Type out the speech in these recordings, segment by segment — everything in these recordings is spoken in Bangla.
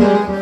আমি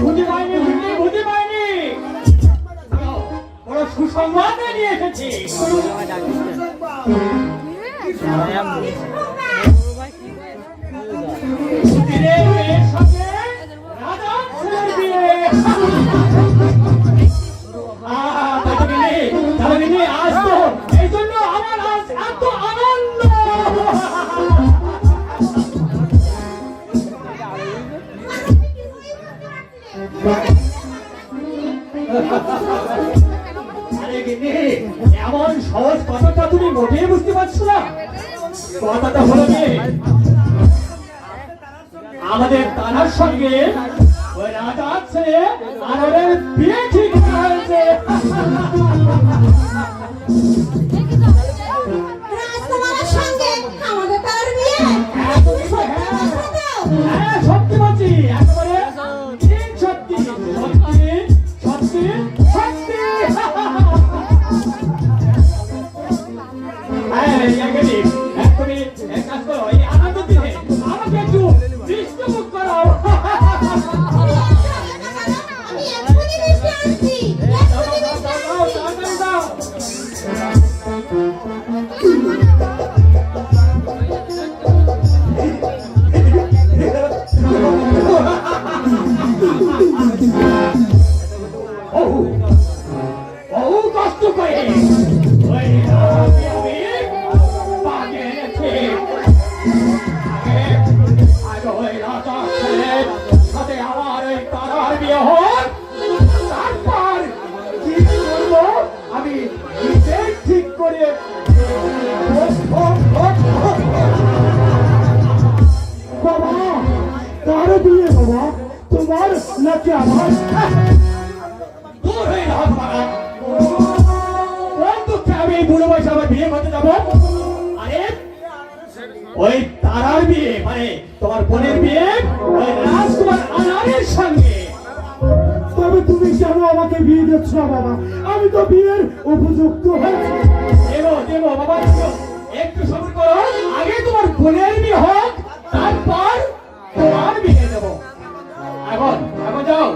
খুঁজে পাইনি গিন্নি খুঁজে পাইনি। বড় সুসংবাদ নিয়ে এসেছি। মোটেই বুঝতে পারছ না? কথাটা হলো যে, আমাদের তানার সঙ্গে ওই রাজার ছেলে আনরের বিয়ে করে বাবা তোমার নাকি আমার মানে তোমার বোনের বিয়ে রাজকুমার আনারের সঙ্গে। তবে তুমি কেন আমাকে বিয়ে দিচ্ছ বাবা? আমি তো বিয়ের উপযুক্ত হয়েছি। একটু করো। আগে তোমার বিয়ে হোক, তারপর তোমার বিয়ে দেবো। এখন এখন যাও।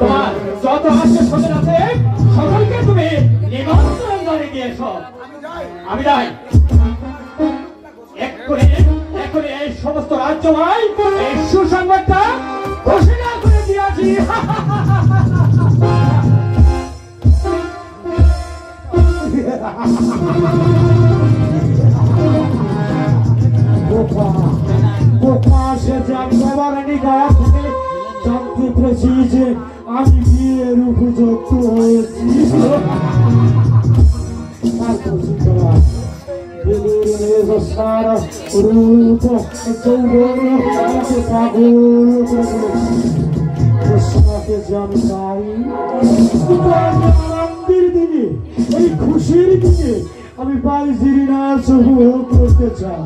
তোমার যত আত্মীয় স্বজন আছে, সকলকে তুমি নিমন্ত্রণ জানিয়ে দিয়ে এসো। আমি যাই। এক্ষুনি এক্ষুনি এই সমস্ত রাজ্য রাজ্যময় পেরেছি যে আমি বিয়ের উপযুক্ত হয়েছি রূপ আমাকে পাগল কৃষ্ণকে যে আমি চাই আনন্দের দিনে এই খুশির দিনে আমি বাইজির নাচ উপভোগ করতে চাই।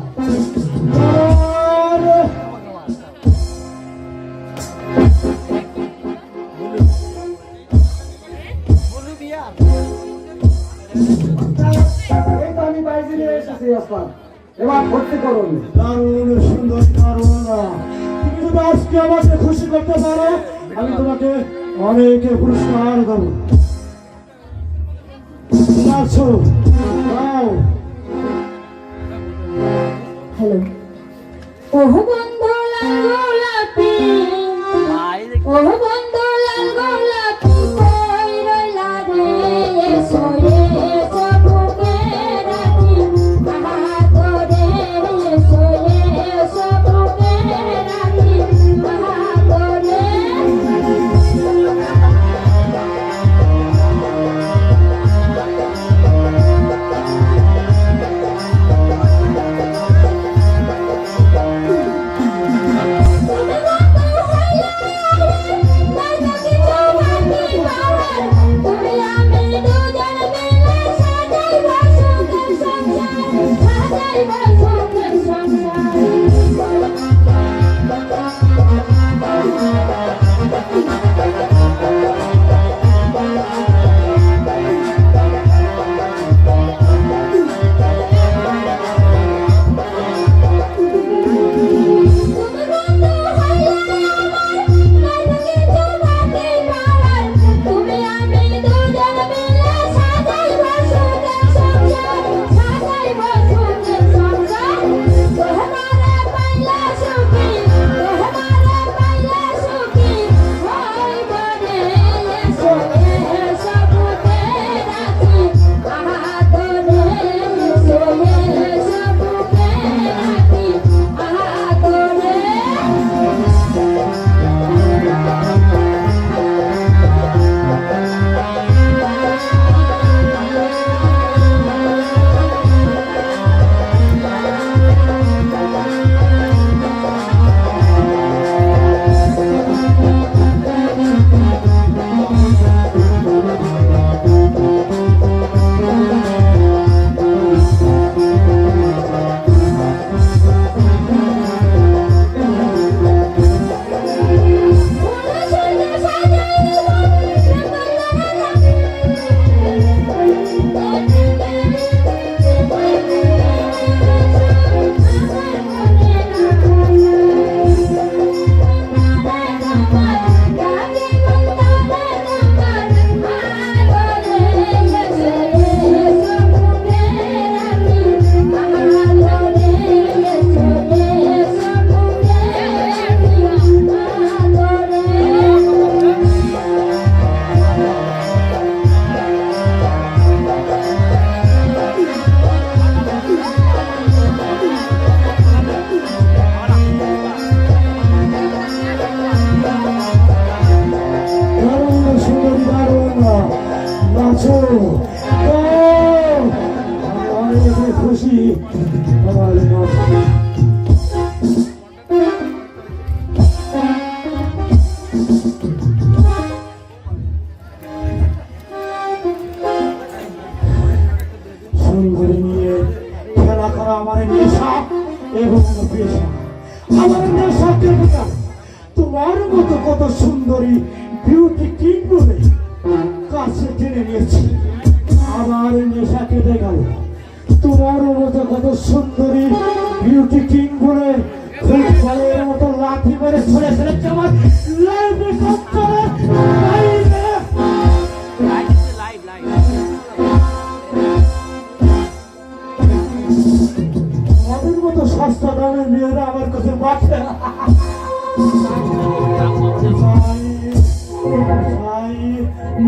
এবার ভর্তি করুন। দারুণ সুন্দর দারুণ তুমি যদি আজকে আমাকে খুশি করতে পারো আমি তোমাকে অনেকে পুরস্কার দেব। আছো দাও। হ্যালো। ওহ বন্ধু ওহ বন্ধু Amen. আমার সুন্দরী নিয়ে খেলা আমার নেশা এবং পেশা। আমার নেশা তোমার মতো কত সুন্দরী বিউটি কিং কাছে টেনে নিয়েছি। আমার নেশা কেটে গেল। তোমার মতো কত সুন্দরী বিউটি কিং বলে ফুটবলের মতো লাঠি মেরে ছড়ে ফেলেছে আমার লাইফে সস্তা দামের মেয়েরা আমার কাছে বাঁচে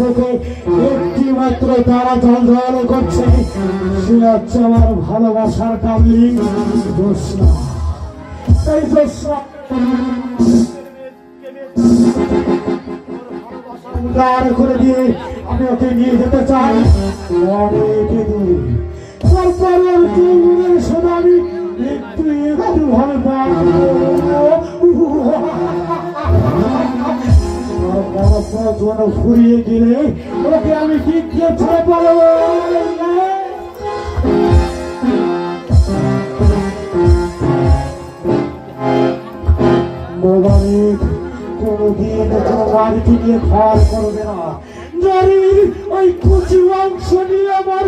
বুকে একটি মাত্র তারা জল করছে। সে হচ্ছে আমার ভালোবাসার কামলি জোসনা এই জোসনা উদার করে দিয়ে আমি ওকে নিয়ে যেতে চাই। অনেক তারপর আমি একটু একটু ভাবে জন ফুরিয়ে গেলে ওকে আমি ছেড়ে পালাবো মোবাইল কোনোদিন নিয়ে করবে না। নারীর ওই কুচি নিয়ে আমার